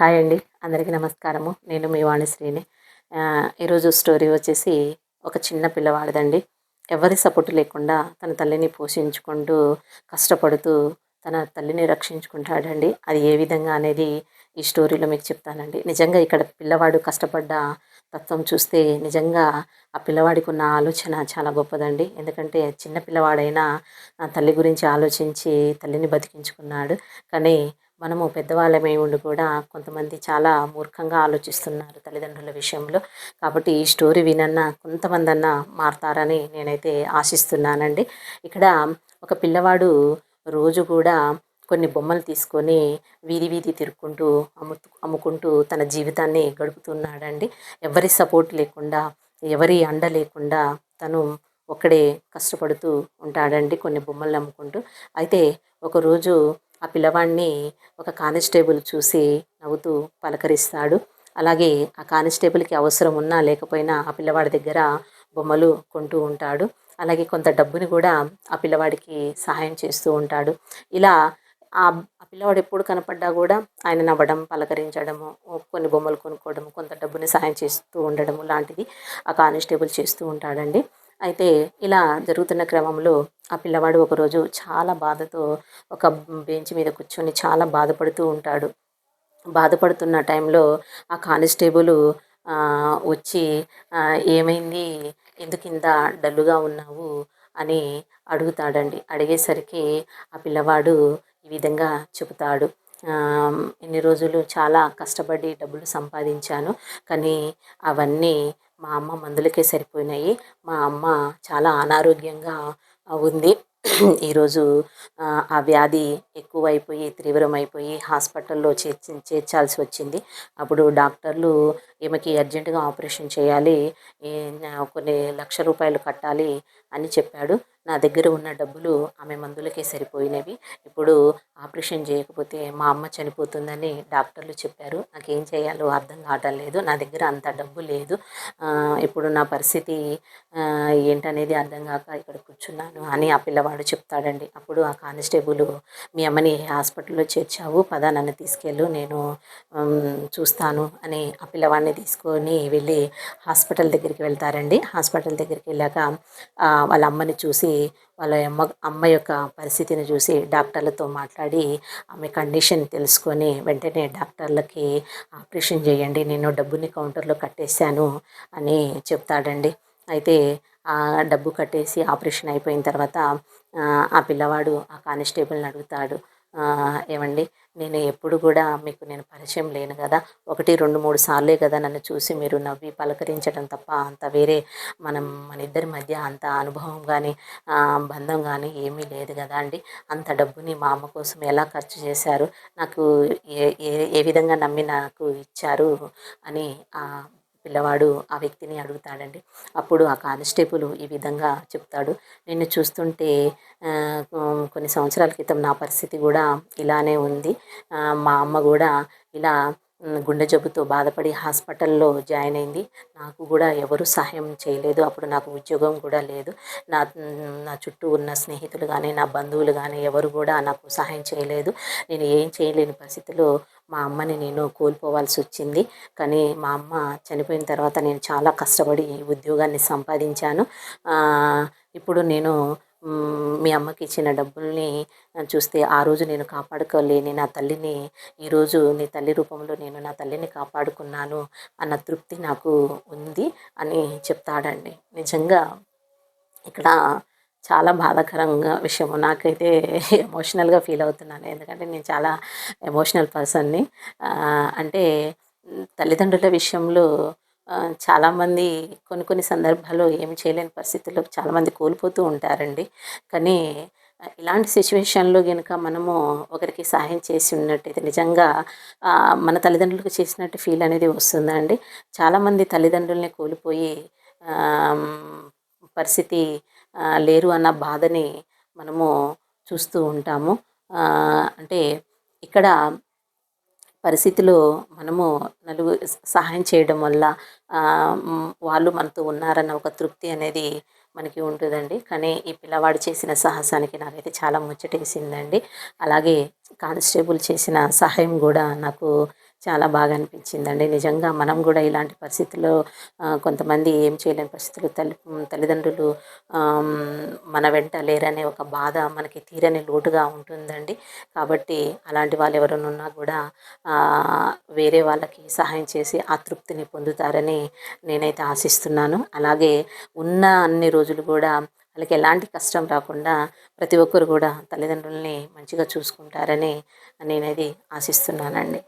Hi అండి. అందరికీ నమస్కారము. నేను మీ వాణిశ్రీని. ఈరోజు స్టోరీ వచ్చేసి ఒక చిన్న పిల్లవాడిదండి. ఎవరి సపోర్ట్ లేకుండా తన తల్లిని పోషించుకుంటూ కష్టపడుతూ తన తల్లిని రక్షించుకుంటాడండి. అది ఏ విధంగా అనేది ఈ స్టోరీలో మీకు చెప్తానండి. నిజంగా ఇక్కడ పిల్లవాడు కష్టపడ్డ తత్వం చూస్తే నిజంగా ఆ పిల్లవాడికి ఉన్న ఆలోచన చాలా గొప్పదండి. ఎందుకంటే చిన్న పిల్లవాడైనా తల్లి గురించి ఆలోచించి తల్లిని బతికించుకున్నాడు. కానీ మనము పెద్దవాళ్ళమై ఉండి కూడా కొంతమంది చాలా మూర్ఖంగా ఆలోచిస్తున్నారు తల్లిదండ్రుల విషయంలో. కాబట్టి ఈ స్టోరీ వినన్నా కొంతమంది అన్నా మారుతారని నేనైతే ఆశిస్తున్నానండి. ఇక్కడ ఒక పిల్లవాడు రోజు కూడా కొన్ని బొమ్మలు తీసుకొని వీధి వీధి తిరుక్కుంటూ అమ్ము అమ్ముకుంటూ తన జీవితాన్ని గడుపుతున్నాడండి. ఎవరి సపోర్ట్ లేకుండా ఎవరి అండ లేకుండా తను ఒక్కడే కష్టపడుతూ ఉంటాడండి కొన్ని బొమ్మలు అమ్ముకుంటూ. అయితే ఒకరోజు ఆ పిల్లవాడిని ఒక కానిస్టేబుల్ చూసి నవ్వుతూ పలకరిస్తాడు. అలాగే ఆ కానిస్టేబుల్కి అవసరం ఉన్నా లేకపోయినా ఆ పిల్లవాడి దగ్గర బొమ్మలు కొంటూ ఉంటాడు. అలాగే కొంత డబ్బుని కూడా ఆ పిల్లవాడికి సహాయం చేస్తూ ఉంటాడు. ఇలా ఆ పిల్లవాడు ఎప్పుడు కనపడ్డా కూడా ఆయన నవ్వడం పలకరించడము కొన్ని బొమ్మలు కొనుక్కోవడం కొంత డబ్బుని సహాయం చేస్తూ ఉండడము లాంటిది ఆ కానిస్టేబుల్ చేస్తూ ఉంటాడండి. అయితే ఇలా జరుగుతున్న క్రమంలో ఆ పిల్లవాడు ఒకరోజు చాలా బాధతో ఒక బెంచ్ మీద కూర్చొని చాలా బాధపడుతూ ఉంటాడు. బాధపడుతున్న టైంలో ఆ కానిస్టేబుల్ వచ్చి ఏమైంది? ఎందుకు ఇంత డల్లుగా ఉన్నావు? అని అడుగుతాడండి. అడిగేసరికి ఆ పిల్లవాడు ఈ విధంగా చెబుతాడు. ఇన్ని రోజులు చాలా కష్టపడి డబ్బులు సంపాదించాను కానీ అవన్నీ మా అమ్మ మందులకే సరిపోయినాయి. మా అమ్మ చాలా అనారోగ్యంగా ఉంది. ఈరోజు ఆ, వ్యాధి ఎక్కువైపోయి తీవ్రమైపోయి హాస్పిటల్లో చేర్చి చేర్చాల్సి వచ్చింది. అప్పుడు డాక్టర్లు ఈమెకి అర్జెంటుగా ఆపరేషన్ చేయాలి. కొన్ని లక్ష రూపాయలు కట్టాలి అని చెప్పాడు. నా దగ్గర ఉన్న డబ్బులు ఆమె మందులకే సరిపోయినవి. ఇప్పుడు ఆపరేషన్ చేయకపోతే మా అమ్మ చనిపోతుందని డాక్టర్లు చెప్పారు. నాకేం చేయాలో అర్థం కావటం లేదు. నా దగ్గర అంత డబ్బు లేదు. ఇప్పుడు నా పరిస్థితి ఏంటనేది అర్థం కాక ఇక్కడ కూర్చున్నాను అని ఆ పిల్లవాడు చెప్తాడండి. అప్పుడు ఆ కానిస్టేబుల్ మీ అమ్మని హాస్పిటల్లో చేర్చావు. పద నన్ను తీసుకెళ్ళు. నేను చూస్తాను అని ఆ పిల్లవాడిని తీసుకొని వెళ్ళి హాస్పిటల్ దగ్గరికి వెళ్తారండి. హాస్పిటల్ దగ్గరికి వెళ్ళాక వాళ్ళ అమ్మని చూసి వాళ్ళ అమ్మ అమ్మ యొక్క పరిస్థితిని చూసి డాక్టర్లతో మాట్లాడి ఆమె కండిషన్ తెలుసుకొని వెంటనే డాక్టర్లకి ఆపరేషన్ చేయండి నేను డబ్బుని కౌంటర్లో కట్టేశాను అని చెప్తాడండి. అయితే ఆ డబ్బు కట్టేసి ఆపరేషన్ అయిపోయిన తర్వాత ఆ, పిల్లవాడు ఆ కానిస్టేబుల్ని అడుగుతాడు ఏమండి? నేను ఎప్పుడు కూడా మీకు నేను పరిచయం లేను కదా. ఒకటి రెండు మూడు సార్లే కదా నన్ను చూసి మీరు నవ్వి పలకరించడం తప్ప అంత వేరే మనం మన ఇద్దరి మధ్య అంత అనుభవం కానీ బంధం కానీ ఏమీ లేదు కదా అండి. అంత డబ్బుని మా అమ్మ కోసం ఎలా ఖర్చు చేశారు నాకు ఏ ఏ ఏ విధంగా నమ్మి నాకు ఇచ్చారు అని పిల్లవాడు ఆ వ్యక్తిని అడుగుతాడండి. అప్పుడు ఆ కానిస్టేబుల్ ఈ విధంగా చెప్తాడు. నిన్ను చూస్తుంటే కొన్ని సంవత్సరాల క్రితం నా పరిస్థితి కూడా ఇలానే ఉంది. మా అమ్మ కూడా ఇలా గుండె జబ్బుతో బాధపడి హాస్పిటల్లో జాయిన్ అయింది. నాకు కూడా ఎవరు సహాయం చేయలేదు. అప్పుడు నాకు ఉద్యోగం కూడా లేదు. నా నా చుట్టూ ఉన్న స్నేహితులు కానీ నా బంధువులు కానీ ఎవరు కూడా నాకు సహాయం చేయలేదు. నేను ఏం చేయలేని పరిస్థితిలో మా అమ్మని నేను కోల్పోవాల్సి వచ్చింది. కానీ మా అమ్మ చనిపోయిన తర్వాత నేను చాలా కష్టపడి ఉద్యోగాన్ని సంపాదించాను. ఇప్పుడు నేను మీ అమ్మకి ఇచ్చిన డబ్బుల్ని చూస్తే ఆ రోజు నేను కాపాడుకోలేని నా తల్లిని ఈరోజు నీ తల్లి రూపంలో నేను నా తల్లిని కాపాడుకున్నాను అన్న తృప్తి నాకు ఉంది అని చెప్తాడండి. నిజంగా ఇక్కడ చాలా బాధాకరంగా విషయము. నాకైతే ఎమోషనల్గా ఫీల్ అవుతున్నాను. ఎందుకంటే నేను చాలా ఎమోషనల్ పర్సన్ని అంటే తల్లిదండ్రుల విషయంలో చాలామంది కొన్ని కొన్ని సందర్భాల్లో ఏమి చేయలేని పరిస్థితుల్లో చాలామంది కోల్పోతూ ఉంటారండి. కానీ ఇలాంటి సిచ్యువేషన్లో కనుక మనము ఒకరికి సహాయం చేసి ఉన్నట్టయితే నిజంగా మన తల్లిదండ్రులకు చేసినట్టు ఫీల్ అనేది వస్తుందండి చాలామంది తల్లిదండ్రుల్ని కోల్పోయి పరిస్థితి లేరు అన్న బాధని మనము చూస్తూ ఉంటాము. అంటే ఇక్కడ పరిస్థితిలో మనము నలుగు సహాయం చేయడం వల్ల వాళ్ళు మనతో ఉన్నారన్న ఒక తృప్తి అనేది మనకి ఉంటుందండి. కానీ ఈ పిల్లవాడు చేసిన సాహసానికి నాకైతే చాలా ముచ్చటేసిందండి. అలాగే కానిస్టేబుల్ చేసిన సహాయం కూడా నాకు చాలా బాగా అనిపించిందండి నిజంగా మనం కూడా ఇలాంటి పరిస్థితుల్లో కొంతమంది ఏం చేయలేని పరిస్థితులు తల్లి తల్లిదండ్రులు మన వెంట లేరనే ఒక బాధ మనకి తీరని లోటుగా ఉంటుందండి. కాబట్టి అలాంటి వాళ్ళు ఎవరైనా ఉన్నా కూడా వేరే వాళ్ళకి సహాయం చేసి ఆ తృప్తిని పొందుతారని నేనైతే ఆశిస్తున్నాను. అలాగే ఉన్న అన్ని రోజులు కూడా వాళ్ళకి ఎలాంటి కష్టం రాకుండా ప్రతి ఒక్కరు కూడా తల్లిదండ్రుల్ని మంచిగా చూసుకుంటారని నేనది ఆశిస్తున్నానండి.